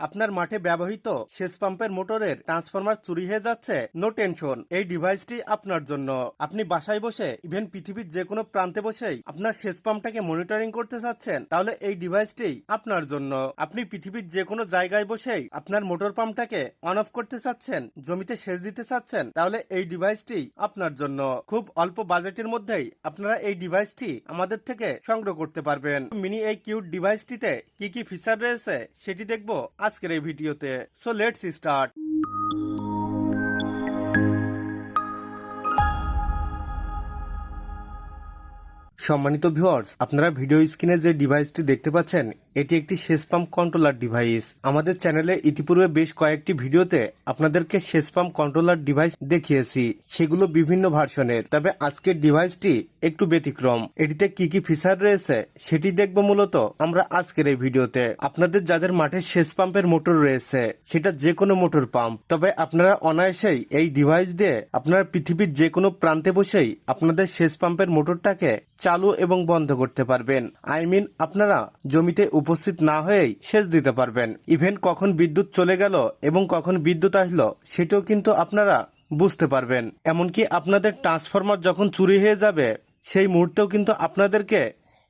আপনার মাঠে ব্যবহৃত সেচ পাম্পের মোটরের ট্রান্সফরমার চুরি হয়ে যাচ্ছে? নো টেনশন এই ডিভাইসটি আপনার জন্য। আপনি বাসায় বসে ইভেন পৃথিবীর যে কোনো প্রান্তে বসেই আপনার সেচ পাম্পটাকে মনিটরিং করতে চাচ্ছেন, তাহলে এই ডিভাইসটি আপনার জন্য। আপনি পৃথিবীর যে কোনো জায়গায় বসেই আপনার মোটর পাম্পটাকে অন অফ করতে চাচ্ছেন, জমিতে সেচ দিতে চাচ্ছেন, তাহলে এই ডিভাইসটি আপনার জন্য। খুব অল্প বাজেটের মধ্যেই আপনারা এই ডিভাইসটি আমাদের থেকে সংগ্রহ করতে পারবেন। মিনি এই কিউট ডিভাইসটিতে কি কি ফিচার রয়েছে সেটি দেখব আজকের এই ভিডিওতে সো লেটস স্টার্ট সম্মানিত ভিউয়ার্স আপনারা ভিডিও স্ক্রিনে যে ডিভাইসটি দেখতে পাচ্ছেন, এটি একটি শেষ পাম্প কন্ট্রোলার ডিভাইস আমাদের চ্যানেলে ইতিপূর্বে বেশ কয়েকটি ভিডিওতে আপনাদেরকে শেষ পাম্প কন্ট্রোলার ডিভাইস দেখিয়েছি, সেগুলো বিভিন্ন ভার্সনের তবে আজকের ডিভাইসটি একটু ব্যতিক্রম। এটিতে কি কি ফিচার রয়েছে, সেটি দেখব মূলত আমরা আজকের এই ভিডিওতে। আপনাদের যাদের মাঠে সেচ পাম্পের মোটর রয়েছে, সেটা যে কোনো মোটর পাম্প। তবে আপনারা অনায়াসেই এই ডিভাইস দিয়ে আপনারা পৃথিবীর যে কোনো প্রান্তে বসেই আপনাদের সেচ পাম্পের মোটরটাকে চালু এবং বন্ধ করতে পারবেন। আই মিন আপনারা জমিতে উপস্থিত না হয়েই সেচ দিতে পারবেন। ইভেন কখন বিদ্যুৎ চলে গেল এবং কখন বিদ্যুৎ আসলো, সেটাও কিন্তু আপনারা বুঝতে পারবেন। এমনকি আপনাদের ট্রান্সফরমার যখন চুরি হয়ে যাবে সেই মুহূর্তেও কিন্তু আপনাদেরকে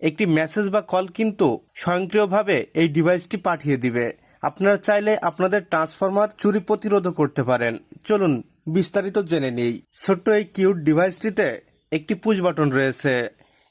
একটি মেসেজ বা কল কিন্তু স্বয়ংক্রিয়ভাবে এই ডিভাইসটি পাঠিয়ে দিবে। আপনারা চাইলে আপনাদের ট্রান্সফরমার চুরি প্রতিরোধ করতে পারেন। চলুন বিস্তারিত জেনে নেই। ছোট্ট এই কিউট ডিভাইসটিতে একটি পুশ বাটন রয়েছে।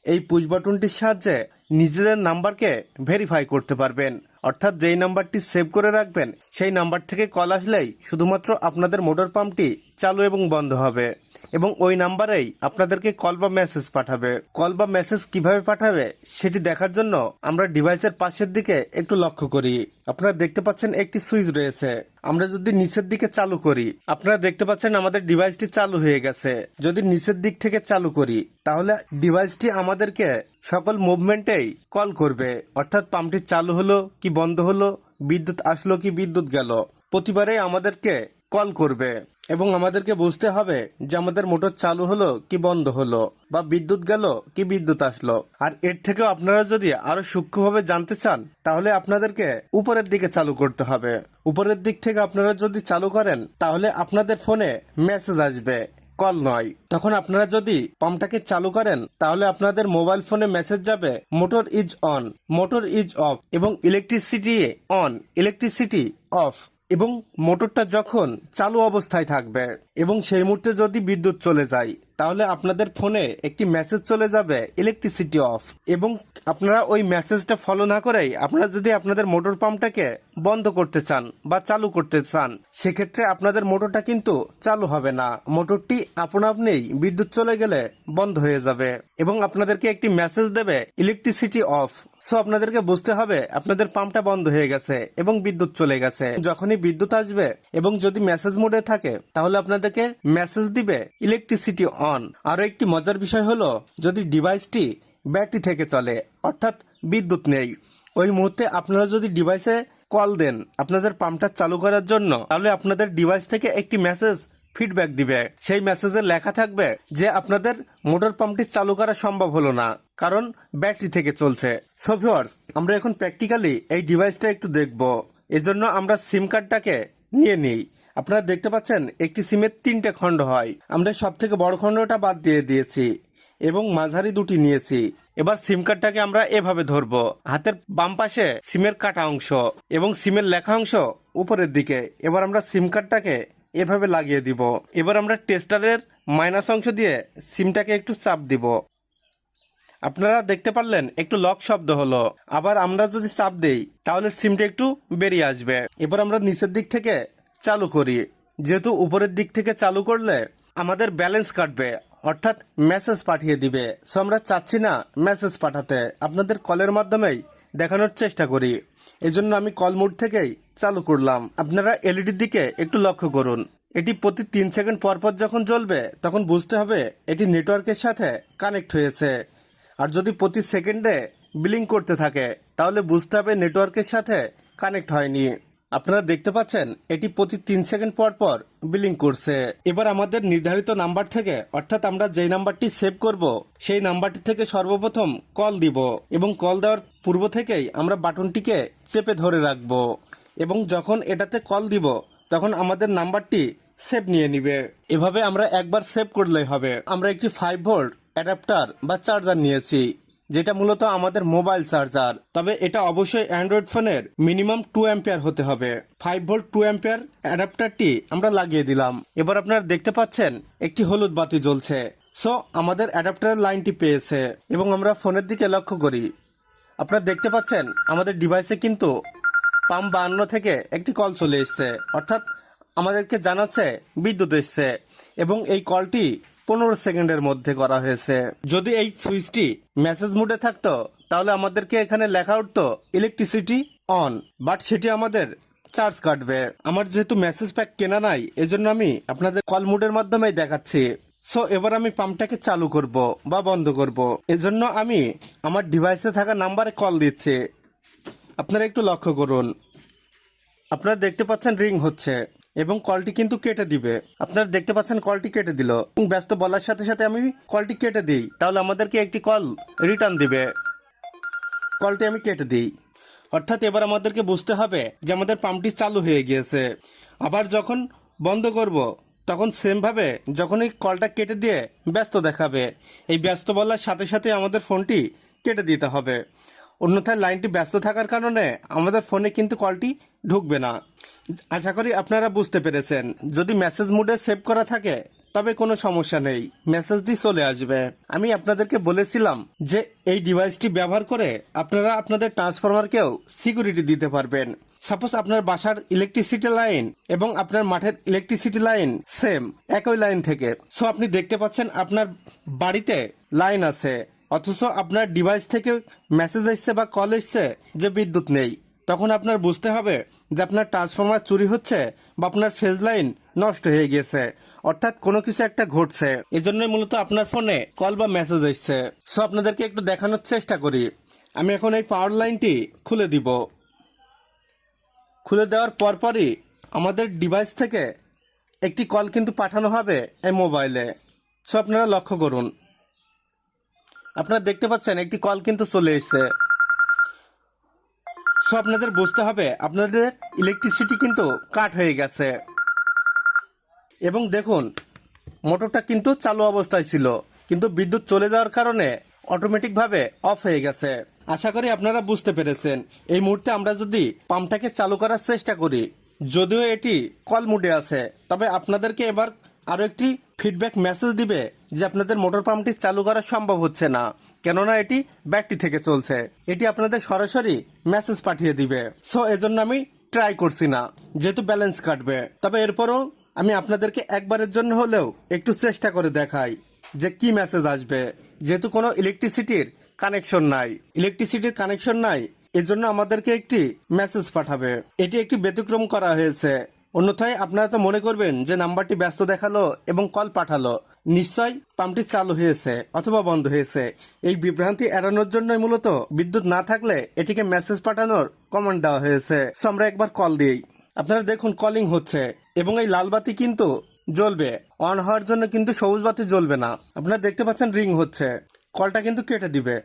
এই পুশ বাটনটির সাহায্যে নিজেদের নাম্বারকে ভেরিফাই করতে পারবেন। অর্থাৎ যেই নাম্বারটি সেভ করে রাখবেন, সেই নাম্বার থেকে কল আসলেই শুধুমাত্র আপনাদের মোটর পাম্পটি চালু এবং বন্ধ হবে। এবং ওই নাম্বারেই আপনাদেরকে কল বা মেসেজ পাঠাবে। কল বা মেসেজ কীভাবে পাঠাবে সেটি দেখার জন্য আমরা ডিভাইসের পাশের দিকে একটু লক্ষ্য করি। আপনারা দেখতে পাচ্ছেন একটি সুইচ রয়েছে। আমরা যদি নিচের দিকে চালু করি, আপনারা দেখতে পাচ্ছেন আমাদের ডিভাইসটি চালু হয়ে গেছে। যদি নিচের দিক থেকে চালু করি, তাহলে ডিভাইসটি আমাদেরকে সকল মুভমেন্টেই কল করবে। অর্থাৎ পাম্পটি চালু হলো কি বন্ধ হলো, বিদ্যুৎ আসলো কি বিদ্যুৎ গেল প্রতিবারে আমাদেরকে কল করবে। এবং আমাদেরকে বুঝতে হবে যে আমাদের মোটর চালু হলো কি বন্ধ হলো, বা বিদ্যুৎ গেল কি বিদ্যুৎ আসলো। আর এর থেকেও আপনারা যদি আরও সূক্ষ্মভাবে জানতে চান, তাহলে আপনাদেরকে উপরের দিকে চালু করতে হবে। উপরের দিক থেকে আপনারা যদি চালু করেন, তাহলে আপনাদের ফোনে মেসেজ আসবে, কল নয়। তখন আপনারা যদি পাম্পটাকে চালু করেন, তাহলে আপনাদের মোবাইল ফোনে মেসেজ যাবে, motor is on, motor is off, এবং ইলেকট্রিসিটি অন, ইলেকট্রিসিটি অফ। এবং মোটরটা যখন চালু অবস্থায় থাকবে এবং সেই মুহূর্তে যদি বিদ্যুৎ চলে যায়, তাহলে আপনাদের ফোনে একটি মেসেজ চলে যাবে ইলেকট্রিসিটি অফ এবং আপনারা ওই মেসেজটা ফলো না করেই আপনারা যদি আপনাদের মোটর পাম্পটাকে বন্ধ করতে চান বা চালু করতে চান, সেক্ষেত্রে আপনাদের মোটরটা কিন্তু চালু হবে না। মোটরটি আপনা আপনিই বিদ্যুৎ চলে গেলে বন্ধ হয়ে যাবে এবং আপনাদেরকে একটি মেসেজ দেবে ইলেকট্রিসিটি অফ সো আপনাদেরকে বুঝতে হবে, আপনাদের পাম্পটা বন্ধ হয়ে গেছে এবং বিদ্যুৎ চলে গেছে। যখনই বিদ্যুৎ আসবে এবং যদি মেসেজ মোডে থাকে, তাহলে আপনাদেরকে মেসেজ দিবে ইলেকট্রিসিটি অন আরও একটি মজার বিষয় হলো, যদি ডিভাইসটি ব্যাটারি থেকে চলে, অর্থাৎ বিদ্যুৎ নেই, ওই মুহূর্তে আপনারা যদি ডিভাইসে কল দেন, আপনাদের পাম্পটা চালু করার জন্য, তাহলে আপনাদের ডিভাইস থেকে একটি মেসেজ ফিডব্যাক দিবে। সেই মেসেজে লেখা থাকবে যে, আপনাদের মোটর পাম্পটি চালু করা সম্ভব হলো না, কারণ ব্যাটারি থেকে চলছে। সো আমরা এখন প্র্যাকটিক্যালি এই ডিভাইসটা একটু দেখব। এজন্য আমরা সিম কার্ডটাকে নিয়ে নিই। আপনারা দেখতে পাচ্ছেন, একটি সিমের তিনটে খণ্ড হয়। আমরা সব থেকে বড় খণ্ডটা বাদ দিয়ে দিয়েছি এবং মাঝারি দুটি নিয়েছি। এবার সিম কার্ডটাকে আমরা এভাবে ধরবো। হাতের বাম পাশে সিমের কাটা অংশ এবং সিমের লেখা অংশ উপরের দিকে। এবার আমরা সিম কার্ডটাকে এভাবে লাগিয়ে দিব। এবার আমরা টেস্টারের মাইনাস অংশ দিয়ে সিমটাকে একটু চাপ দিব। আপনারা দেখতে পারলেন, একটু লক শব্দ হলো। আবার আমরা যদি চাপ দেই, তাহলে সিমটা একটু বেরিয়ে আসবে। এবার আমরা নিচের দিক থেকে চালু করি। যেহেতু উপরের দিক থেকে চালু করলে আমাদের ব্যালেন্স কাটবে, অর্থাৎ মেসেজ পাঠিয়ে দিবে। সো আমরা চাচ্ছি না মেসেজ পাঠাতে। আপনাদের কলের মাধ্যমেই দেখানোর চেষ্টা করি। এজন্য আমি কল মোড থেকেই চালু করলাম। আপনারা এলইডির দিকে একটু লক্ষ্য করুন। এটি প্রতি তিন সেকেন্ড পরপর পর যখন জ্বলবে, তখন বুঝতে হবে এটি নেটওয়ার্কের সাথে কানেক্ট হয়েছে। আর যদি প্রতি সেকেন্ডে বিলিং করতে থাকে, তাহলে বুঝতে হবে নেটওয়ার্কের সাথে কানেক্ট হয়নি। আপনারা দেখতে পাচ্ছেন, এটি প্রতি তিন সেকেন্ড পর পর বিলিং করছে। এবার আমাদের নির্ধারিত নাম্বার থেকে, অর্থাৎ আমরা যেই নাম্বারটি সেভ করব, সেই নাম্বারটি থেকে সর্বপ্রথম কল দিব এবং কল দেওয়ার পূর্ব থেকেই আমরা বাটনটিকে চেপে ধরে রাখব এবং যখন এটাতে কল দিব, তখন আমাদের নাম্বারটি সেভ নিয়ে নিবে। এভাবে আমরা একবার সেভ করলেই হবে। আমরা একটি ফাইভ ভোল্ট অ্যাডাপ্টার বা চার্জার নিয়েছি। যেটা মূলত আমাদের মোবাইল চার্জার। তবে এটা অবশ্যই অ্যান্ড্রয়েড ফোনের মিনিমাম টু অ্যাম্পিয়ার হতে হবে। ফাইভ ভোল্ট টু অ্যাম্পিয়ার অ্যাডাপ্টারটি আমরা লাগিয়ে দিলাম। এবার আপনারা দেখতে পাচ্ছেন, একটি হলুদ বাতি জ্বলছে। সো আমাদের অ্যাডাপ্টারের লাইনটি পেয়েছে এবং আমরা ফোনের দিকে লক্ষ্য করি। আপনারা দেখতে পাচ্ছেন, আমাদের ডিভাইসে কিন্তু পাম্প বান্ন থেকে একটি কল চলে এসছে। অর্থাৎ আমাদেরকে জানাচ্ছে বিদ্যুৎ এসছে এবং এই কলটি পনেরো সেকেন্ডের মধ্যে করা হয়েছে। যদি এই সুইচটি মেসেজ মুডে থাকতো, তাহলে আমাদেরকে এখানে লেখা উঠতো ইলেকট্রিসিটি অন বাট সেটি আমাদের চার্জ কাটবে। আমার যেহেতু মেসেজ প্যাক কেনা নাই, এজন্য আমি আপনাদের কল মুডের মাধ্যমেই দেখাচ্ছি। সো এবার আমি পাম্পটাকে চালু করব বা বন্ধ করব। এজন্য আমি আমার ডিভাইসে থাকা নাম্বারে কল দিচ্ছি। আপনারা একটু লক্ষ্য করুন। আপনারা দেখতে পাচ্ছেন রিং হচ্ছে। এবং কলটি কিন্তু কেটে দিবে। আপনারা দেখতে পাচ্ছেন কলটি কেটে দিল। এবং ব্যস্ত বলার সাথে সাথে আমি কলটি কেটে দিই। তাহলে আমাদেরকে একটি কল রিটার্ন দিবে। কলটি আমি কেটে দিই। অর্থাৎ এবার আমাদেরকে বুঝতে হবে যে আমাদের পাম্পটি চালু হয়ে গিয়েছে। আবার যখন বন্ধ করব, তখন সেমভাবে যখন এই কলটা কেটে দিয়ে ব্যস্ত দেখাবে, এই ব্যস্ত বলার সাথে সাথে আমাদের ফোনটি কেটে দিতে হবে। অন্যথায় লাইনটি ব্যস্ত থাকার কারণে আমাদের ফোনে কিন্তু কলটি ঢুকবে না। আশা করি আপনারা বুঝতে পেরেছেন। যদি মেসেজ মুডে সেভ করা থাকে, তবে কোনো সমস্যা নেই। মেসেজটি চলে আসবে। আমি আপনাদেরকে বলেছিলাম যে, এই ডিভাইসটি ব্যবহার করে আপনারা আপনাদের ট্রান্সফরমারকেও সিকিউরিটি দিতে পারবেন। সাপোজ আপনার বাসার ইলেকট্রিসিটি লাইন এবং আপনার মাঠের ইলেকট্রিসিটি লাইন সেম, একই লাইন থেকে। সো, আপনি দেখতে পাচ্ছেন আপনার বাড়িতে লাইন আছে। অথচ আপনার ডিভাইস থেকে মেসেজ এসছে বা কল এসছে যে বিদ্যুৎ নেই, তখন আপনার বুঝতে হবে যে আপনার ট্রান্সফরমার চুরি হচ্ছে বা আপনার ফেজ লাইন নষ্ট হয়ে গেছে অর্থাৎ কোনো কিছু একটা ঘটছে। এজন্যই মূলত আপনার ফোনে কল বা মেসেজ এসছে। সো আপনাদেরকে একটু দেখানোর চেষ্টা করি। আমি এখন এই পাওয়ার লাইনটি খুলে দিব। খুলে দেওয়ার পরপরই আমাদের ডিভাইস থেকে একটি কল কিন্তু পাঠানো হবে এই মোবাইলে সো আপনারা লক্ষ্য করুন। আপনারা দেখতে পাচ্ছেন, একটি কল কিন্তু চলে এসেছে। সো আপনাদের বুঝতে হবে, আপনাদের ইলেকট্রিসিটি কিন্তু কাট হয়ে গেছে। এবং দেখুন মোটরটা কিন্তু চালু অবস্থায় ছিল, কিন্তু বিদ্যুৎ চলে যাওয়ার কারণে অটোমেটিকভাবে অফ হয়ে গেছে। আশা করি আপনারা বুঝতে পেরেছেন। এই মুহূর্তে আমরা যদি পাম্পটাকে চালু করার চেষ্টা করি, যদিও এটি কল মুডে আছে, তবে আপনাদেরকে এবার আরও একটি ফিডব্যাক মেসেজ দিবে যে আপনাদের মোটর পাম্পটি চালু করা সম্ভব হচ্ছে না। কেননা এটি ব্যাটারি থেকে চলছে। এটি আপনাদের সরাসরি মেসেজ পাঠিয়ে দিবে। সো এজন্য আমি ট্রাই করছি না, যেহেতু ব্যালেন্স কাটবে। তবে এরপরও আমি আপনাদেরকে একবারের জন্য হলেও একটু চেষ্টা করে দেখাই যে কি মেসেজ আসবে। যেহেতু কোনো ইলেকট্রিসিটির কানেকশন নাই। ইলেকট্রিসিটির কানেকশন নাই, এজন্য আমাদেরকে একটি মেসেজ পাঠাবে। এটি একটি ব্যতিক্রম করা হয়েছে। অন্যথায় আপনারা তো মনে করবেন যে নাম্বারটি ব্যস্ত দেখাল এবং কল পাঠালো। নিশ্চয় পাম্পটি চালু হয়েছে অথবা বন্ধ হয়েছে। এই বিভ্রান্তি এড়ানোর জন্যই মূলত বিদ্যুৎ না থাকলে এটিকে মেসেজ পাঠানোর কমান্ড দেওয়া হয়েছে। সো আমরা একবার কল দিই। আপনারা দেখুন, কলিং হচ্ছে এবং এই লাল বাতি কিন্তু জ্বলবে। অন হওয়ার জন্য কিন্তু সবুজ বাতি জ্বলবে না। আপনারা দেখতে পাচ্ছেন রিং হচ্ছে। কলটা কিন্তু কেটে দিবে।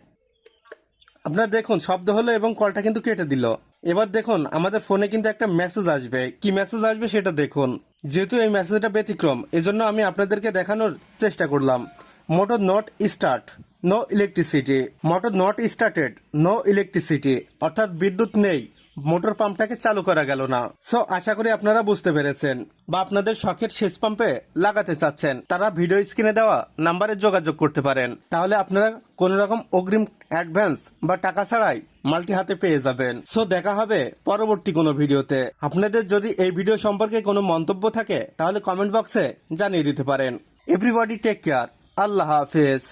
আপনারা দেখুন, শব্দ হলো এবং কলটা কিন্তু কেটে দিল। এবার দেখুন, আমাদের ফোনে কিন্তু একটা মেসেজ আসবে। কি মেসেজ আসবে সেটা দেখুন। যেহেতু এই মেসেজটা ব্যতিক্রম, এজন্য আমি আপনাদেরকে দেখানোর চেষ্টা করলাম। Motor not start no electricity motor not started no electricity অর্থাৎ বিদ্যুৎ নেই। মোটর পাম্পটাকে চালু করা গেল না। সো আশা করি আপনারা বুঝতে পেরেছেন বা আপনাদের শখের শেষ পাম্পে লাগাতে চাচ্ছেন। তারা ভিডিও স্ক্রিনে দেওয়া নাম্বারে যোগাযোগ করতে পারেন। তাহলে আপনারা কোন রকম অগ্রিম অ্যাডভান্স বা টাকা ছাড়াই মালটি হাতে পেয়ে যাবেন। সো দেখা হবে পরবর্তী কোনো ভিডিওতে। আপনাদের যদি এই ভিডিও সম্পর্কে কোনো মন্তব্য থাকে, তাহলে কমেন্ট বক্সে জানিয়ে দিতে পারেন। এভরিবডি টেক কেয়ার আল্লাহ হাফেজ।